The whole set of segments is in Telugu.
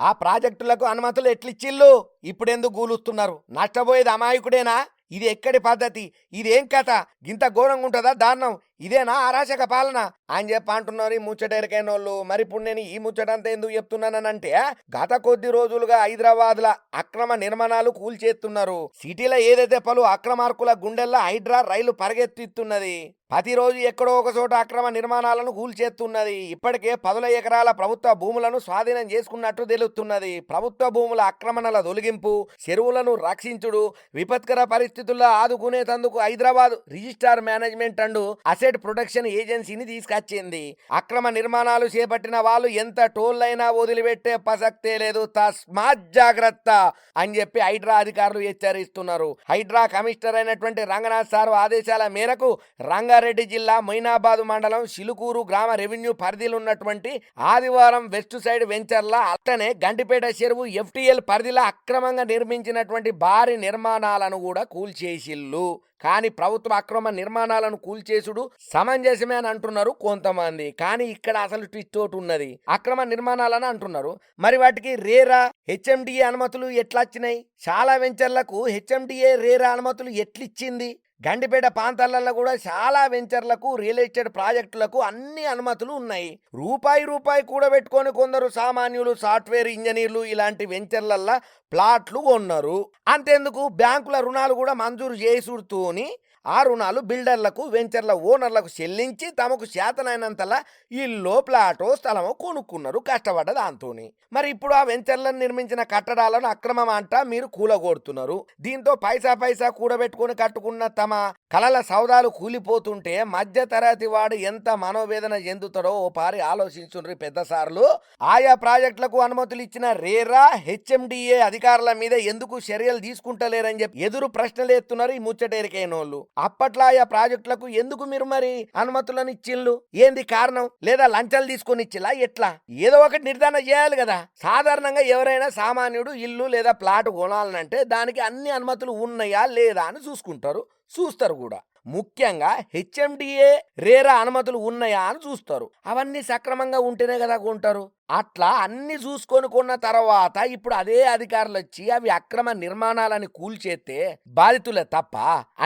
ఆ ప్రాజెక్టులకు అనుమతులు ఎట్లిచ్చిల్లు ఇప్పుడెందుకు గూలుస్తున్నారు? నష్టపోయేది అమాయకుడేనా? ఇది ఎక్కడి పద్ధతి? ఇదేం కథ? గింత ఘోరంగా ఉంటుందా దారుణం? ఇదేనా అరాచక పాలన? అని చెప్పి అంటున్నారు ఈ ముచ్చటెరికైన వాళ్ళు మరి ఇప్పుడు నేను ఈ ముచ్చటంతా ఎందుకు చెప్తున్నానంటే గత కొద్ది రోజులుగా హైదరాబాద్ ల అక్రమ నిర్మాణాలు కూల్చేస్తున్నారు సిటీలో ఏదైతే పలు అక్రమార్కుల గుండెల్లో హైడ్రా రైలు పరిగెత్తిస్తున్నది ప్రతిరోజు ఎక్కడో ఒక చోట అక్రమ నిర్మాణాలను కూల్చేస్తున్నది. ఇప్పటికే పదుల ఎకరాల ప్రభుత్వ భూములను స్వాధీనం చేసుకున్నట్టు తెలుస్తున్నది. ప్రభుత్వ భూముల ఆక్రమణల తొలగింపు చెరువులను రక్షించుడు విపత్కర పరిస్థితుల్లో ఆదుకునేందుకు Hyderabad disaster management and asset protection ఏజెన్సీని తీసుకొచ్చింది. అక్రమ నిర్మాణాలు చేపట్టిన వాళ్ళు ఎంత టోల్లైనా వదిలిపెట్టే ప్రసక్తే లేదు. తస్మాత్ జాగ్రత్త అని చెప్పి హైడ్రా అధికారులు హెచ్చరిస్తున్నారు. హైడ్రా కమిషనర్ అయినటువంటి రంగనాథ్ సార్ ఆదేశాల మేరకు రంగ రంగారెడ్డి జిల్లా మైనాబాదు మండలం సిలుకూరు గ్రామ రెవెన్యూ పరిధిలో ఉన్నటువంటి ఆదివారం వెస్ట్ సైడ్ వెంచర్ల అట్టనే గంటిపేట చెరువు ఎఫ్టిఎల్ పరిధిలో అక్రమంగా నిర్మించినటువంటి భారీ నిర్మాణాలను కూడా కూల్చేసిల్లు. కానీ ప్రభుత్వ అక్రమ నిర్మాణాలను కూల్చేసుడు సమంజసమే అని అంటున్నారు కొంతమంది. కానీ ఇక్కడ అసలు ట్విస్ట్ ఒకటి ఉన్నది. అక్రమ నిర్మాణాలని అంటున్నారు. మరి వాటికి రేరా హెచ్ఎండిఏ అనుమతులు ఎట్లా వచ్చినాయి చాలా వెంచర్లకు హెచ్ఎండిఏ రేరా అనుమతులు ఎట్లిచ్చింది? గండిపేట ప్రాంతాలలో కూడా చాలా వెంచర్లకు రియల్ ఎస్టేట్ ప్రాజెక్టులకు అన్ని అనుమతులు ఉన్నాయి. రూపాయి రూపాయి కూడబెట్టుకొని కొందరు సామాన్యులు సాఫ్ట్వేర్ ఇంజనీర్లు ఇలాంటి వెంచర్లల్లో ప్లాట్లు కొన్నారు. అంతేందుకు బ్యాంకుల రుణాలు కూడా మంజూరు చేసుడుతూని ఆ రుణాలు బిల్డర్లకు వెంచర్ల ఓనర్లకు చెల్లించి తమకు చేతనైనంతలా ఇల్లో ప్లాటో స్థలమో కొనుక్కున్నారు కష్టపడ్డ దాంతోని మరి ఇప్పుడు ఆ వెంచర్లను నిర్మించిన కట్టడాలను అక్రమం అంటా మీరు కూలగొడుతున్నారు. దీంతో పైసా పైసా కూడబెట్టుకుని కట్టుకున్న తమ కలల సౌదాలు కూలిపోతుంటే మధ్య తరగతి వాడు ఎంత మనోవేదన చెందుతాడో ఓ పారి ఆలోచించుండ్రి పెద్దసార్లు ఆయా ప్రాజెక్టులకు అనుమతులు ఇచ్చిన రేరా హెచ్ఎండిఏ అధికారుల మీద ఎందుకు చర్యలు తీసుకుంటలేరని చెప్పి ఎదురు ప్రశ్నలు ఎత్తున్నారు ఈ ముచ్చటేరికైనోళ్ళు. అప్పట్లో ఆయా ప్రాజెక్టులకు ఎందుకు మీరు మరి అనుమతులను ఇచ్చిళ్ళు ఏంది కారణం? లేదా లంచాలు తీసుకొని ఇచ్చిలా ఎట్లా? ఏదో ఒకటి నిర్ధారణ చేయాలి కదా. సాధారణంగా ఎవరైనా సామాన్యుడు ఇల్లు లేదా ప్లాట్ కొనాలనంటే దానికి అన్ని అనుమతులు ఉన్నాయా లేదా అని చూసుకుంటారు. చూస్తారు కూడా. ముఖ్యంగా హెచ్ఎండిఏ రేరా అనుమతులు ఉన్నాయా అని చూస్తారు. అవన్నీ సక్రమంగా ఉంటేనే కదా కొంటారు. అట్లా అన్ని చూసుకొని కొన్న తర్వాత ఇప్పుడు అదే అధికారులు వచ్చి అవి అక్రమ నిర్మాణాలని కూల్చేస్తే బాధితులే తప్ప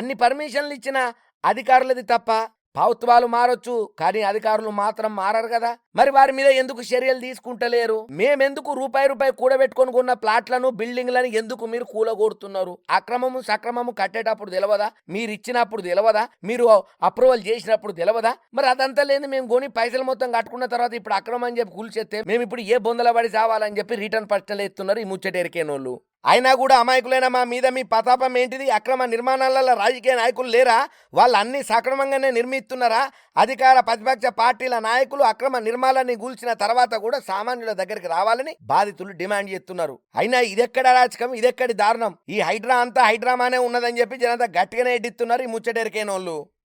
అన్ని పర్మిషన్లు ఇచ్చిన అధికారులది తప్ప ప్రభుత్వాలు మారొచ్చు కానీ అధికారులు మాత్రం మారరు కదా. మరి వారి మీద ఎందుకు చర్యలు తీసుకుంటలేరు? మేమెందుకు రూపాయి రూపాయి కూడబెట్టుకొని కొన్న ప్లాట్లను బిల్డింగ్లను ఎందుకు మీరు కూలగొడుతున్నారు? అక్రమము సక్రమము కట్టేటప్పుడు తెలవదా? మీరు ఇచ్చినప్పుడు తెలవదా? మీరు అప్రూవల్ చేసినప్పుడు తెలవదా? మరి అదంతా లేదు మేము కొని పైసలు మొత్తం కట్టుకున్న తర్వాత ఇప్పుడు అక్రమం అని చెప్పి కూల్చేస్తే మేము ఇప్పుడు ఏ బొందల పడి చావాలని చెప్పి రిటర్న్ ప్రశ్నలు ఎత్తున్నారు ఈ ముచ్చటెరికేనోళ్ళు. అయినా కూడా అమాయకులైన మా మీద మీ పతాపం ఏంటిది? అక్రమ నిర్మాణాలలో రాజకీయ నాయకులు లేరా? వాళ్ళు అన్ని సక్రమంగానే నిర్మిస్తున్నారా? అధికార ప్రతిపక్ష పార్టీల నాయకులు అక్రమ నిర్మాణాన్ని గూల్చిన తర్వాత కూడా సామాన్యుల దగ్గరికి రావాలని బాధితులు డిమాండ్ చేస్తున్నారు. అయినా ఇదెక్కడ అరాచకం? ఇదెక్కడి దారుణం? ఈ హైడ్రా అంతా హైడ్రామానే ఉన్నదని చెప్పి జనంతా గట్టిగానే ఎడ్డిస్తున్నారు ఈ ముచ్చటెరికైన వాళ్ళు